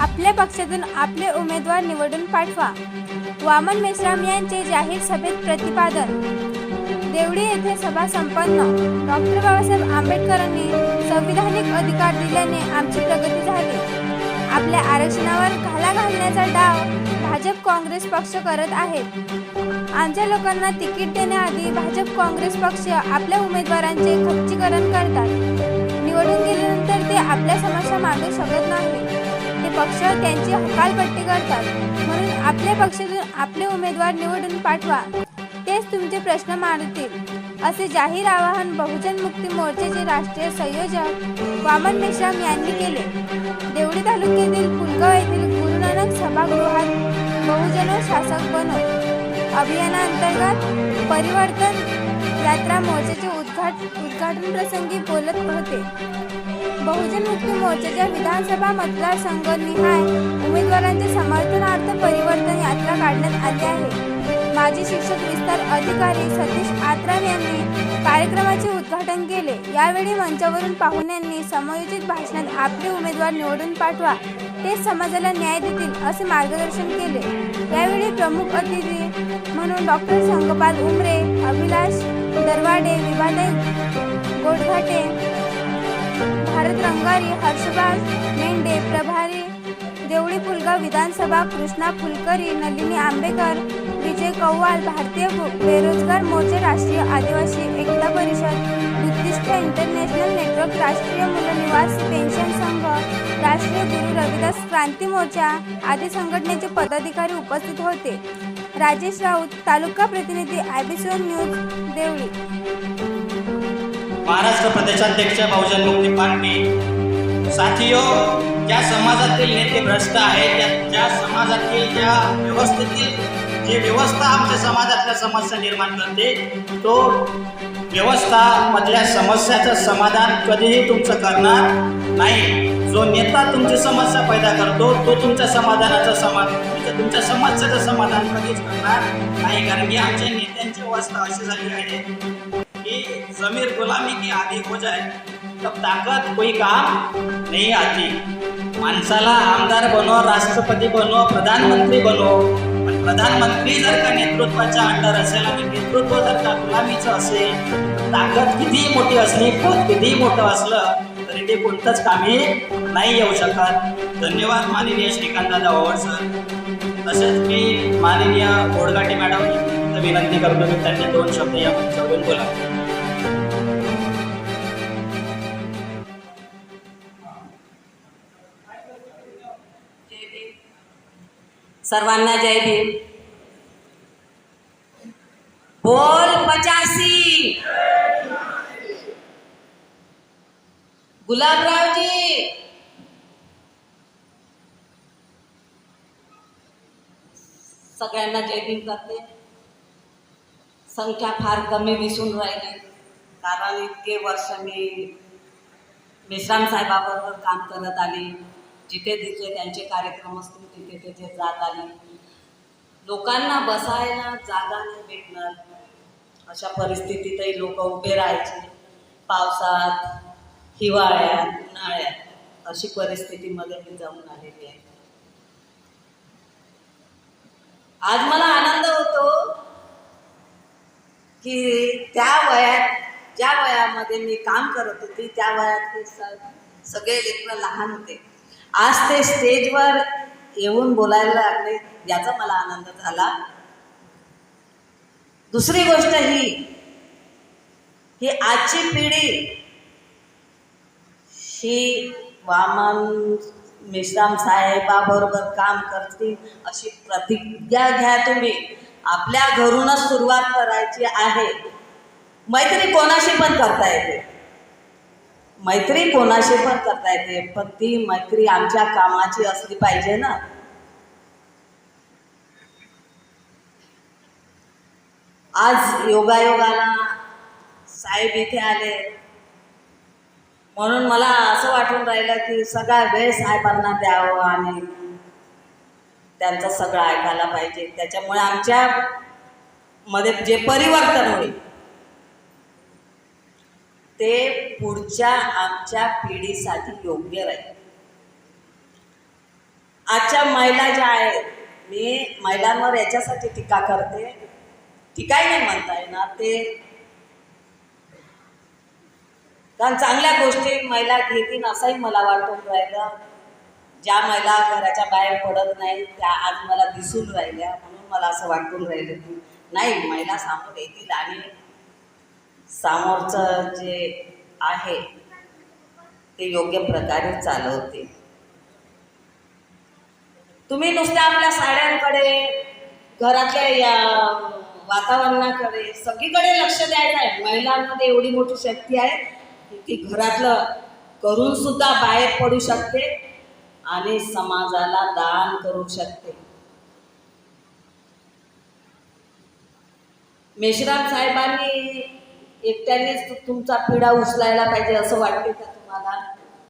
आपल्या पक्षातून आपले उमेदवार निवडून पाठवा. वामन मेश्राम यांचे जाहीर सभेत प्रतिपादन. देवडी येथे सभा संपन्न. डॉक्टर बाबासाहेब आंबेडकरांनी संविधानिक अधिकार दिल्याने आमची प्रगती झाली. आपल्या आरक्षणावर घाला घालण्याचा डाव भाजप काँग्रेस पक्ष करत आहेत आमच्या लोकांना तिकीट देण्याआधी भाजप काँग्रेस पक्ष आपल्या उमेदवारांचे खच्चीकरण करतात. निवडून गेल्यानंतर ते आपल्या समस्या मांडू शकत नाही पक्ष त्यांची हकालपट्टी करतात. म्हणून आपल्या पक्षातून आपले उमेदवार निवडून पाठवा. तेच तुमचे प्रश्न मांडतील. असे जाहीर आवाहन बहुजन मुक्ती मोर्चाचे राष्ट्रीय संयोजक वामन मेश्राम यांनी केले. देवडी तालुक्यातील पुलगाव येथील गुरु नानक सभागृहात बहुजन शासक बनव अभियानांतर्गत परिवर्तन यात्रा मोर्चाचे उद्घाट उद्घाटन प्रसंगी बोलत होते. बहुजन मुक्ती मोर्चाच्या विधानसभा मतदारसंघ निहाय उमेदवारांच्या समर्थनार्थ परिवर्तन यात्रा काढण्यात आली आहे. माजी शिक्षक विस्तार अधिकारी सतीश आत्राम यांनी कार्यक्रमाचे उद्घाटन केले. यावेळी मंचावरून पाहुण्यांनी समयोजित भाषणात आपले उमेदवार निवडून पाठवा. ते समाजाला न्याय देतील असे मार्गदर्शन केले. यावेळी प्रमुख अतिथी म्हणून डॉक्टर संगपाल उमरे अभिलाष दरवाडे विवादय गोडघाटे भारत रंगारी हर्षबाज मेंढे प्रभारी देवळी फुलगाव विधानसभा कृष्णा फुलकरी नलिनी आंबेकर विजय कौवाल भारतीय बेरोजगार मोर्चे राष्ट्रीय आदिवासी Ekta Parishad Buddhist international network राष्ट्रीय मूलनिवासी पेन्शन संघ राष्ट्रीय गुरु रविदास क्रांती मोर्चा आदी संघटनेचे पदाधिकारी उपस्थित होते. राजेश राऊत तालुका प्रतिनिधी आयबीसोन न्यूज देवळी. महाराष्ट्र प्रदेशाध्यक्ष बहुजन मुक्ती पार्टी साथियो ज्या समाजातील नेते भ्रष्ट आहेत त्या ज्या समाजातील ज्या व्यवस्थेतील जे व्यवस्था आमच्या समाजातल्या समस्या निर्माण करते तो व्यवस्था मधल्या समस्याचं समाधान कधीही तुमचं करणार नाही. जो नेता तुमची समस्या पैदा करतो तो तुमच्या समाधानाचं समाधान म्हणजे तुमच्या समस्याचं समाधान कधीच करणार नाही. कारण की आमच्या नेत्यांची अवस्था अशी झाली आहे. कि जमीर गुलामी की आधी हो जाए तब ताकत कोई काम नहीं आती। माणसाला आमदार बनो राष्ट्रपती बनो प्रधानमंत्री बनो पण प्रधानमंत्री जर का नेतृत्वाच्या अंडर असेल आणि नेतृत्व जर का गुलामीचं असेल ताकद कितीही मोठी असली पद कितीही मोठं असलं तरी ते कोणतंच कामी नाही येऊ शकत. धन्यवाद माननीय श्रीकांतदादा ओवड सर. तसेच मी माननीय गोडघाटे मॅडम विनंती करतो. की त्यांनी दोन शब्द या मंचावरून बोला सर्वांना जय भीम. बोल पचासी. गुलाबरावजी. सगळ्यांना जय भीम करते. संख्या फार कमी दिसून राहिली. कारण इतके वर्ष मी मेश्राम साहेबाबरोबर काम करत जिथे तिथे त्यांचे कार्यक्रम असतील तिथे तिथे जात आली. लोकांना बसायला जागा नाही भेटणार. अशा परिस्थितीतही लोक उभे राहायचे. पावसात हिवाळ्यात उन्हाळ्यात अशी परिस्थितीमध्ये मी जाऊन आलेली आहे. आज मला आनंद होतो की त्या वयात ज्या वयामध्ये मी काम करत होती त्या वयात सगळे लेकरं लहान होते. आज ते स्टेजवर येऊन बोलायला लागले याचा मला आनंद झाला. दुसरी गोष्ट ही ही आजची पिढी ही वामन मेश्राम साहेबाबरोबर काम करतील अशी प्रतिज्ञा घ्या तुम्ही. आपल्या घरूनच सुरुवात करायची आहे. मैत्री कोणाशी पण करता येते. मैत्री कोणाशी पण करता येते पण ती मैत्री आमच्या कामाची असली पाहिजे ना. आज योगायोगाला साहेब इथे आले. म्हणून मला असं वाटून राहिलं की सगळा वेळ साहेबांना द्यावं आणि त्यांचं सगळं ऐकायला पाहिजे. त्याच्यामुळे आमच्या मध्ये जे परिवर्तन होईल ते पुढच्या आमच्या पिढीसाठी योग्य राहील. आजच्या महिला ज्या आहेत मी महिलांवर याच्यासाठी टीका करते. टीकाही नाही म्हणता येणार ते कारण चांगल्या गोष्टी महिला घेतील असंही मला वाटून राहिलं. ज्या महिला घराच्या बाहेर पडत नाही त्या आज मला दिसून राहिल्या म्हणून मला असं वाटून राहिलं की नाही महिला सामोर येतील आणि समोरचं जे आहे ते योग्य प्रकारे चालवते. तुम्ही नुसत्या आपल्या साड्यांकडे घरातल्या या वातावरणाकडे सगळीकडे लक्ष द्यायचं आहे. महिलांमध्ये एवढी मोठी शक्ती आहे की ती घरातलं करून सुद्धा बाहेर पडू शकते आणि समाजाला दान करू शकते. मेश्राम साहेबांनी एकट्यानेच तुमचा पिढा उचलायला पाहिजे असं वाटते का तुम्हाला?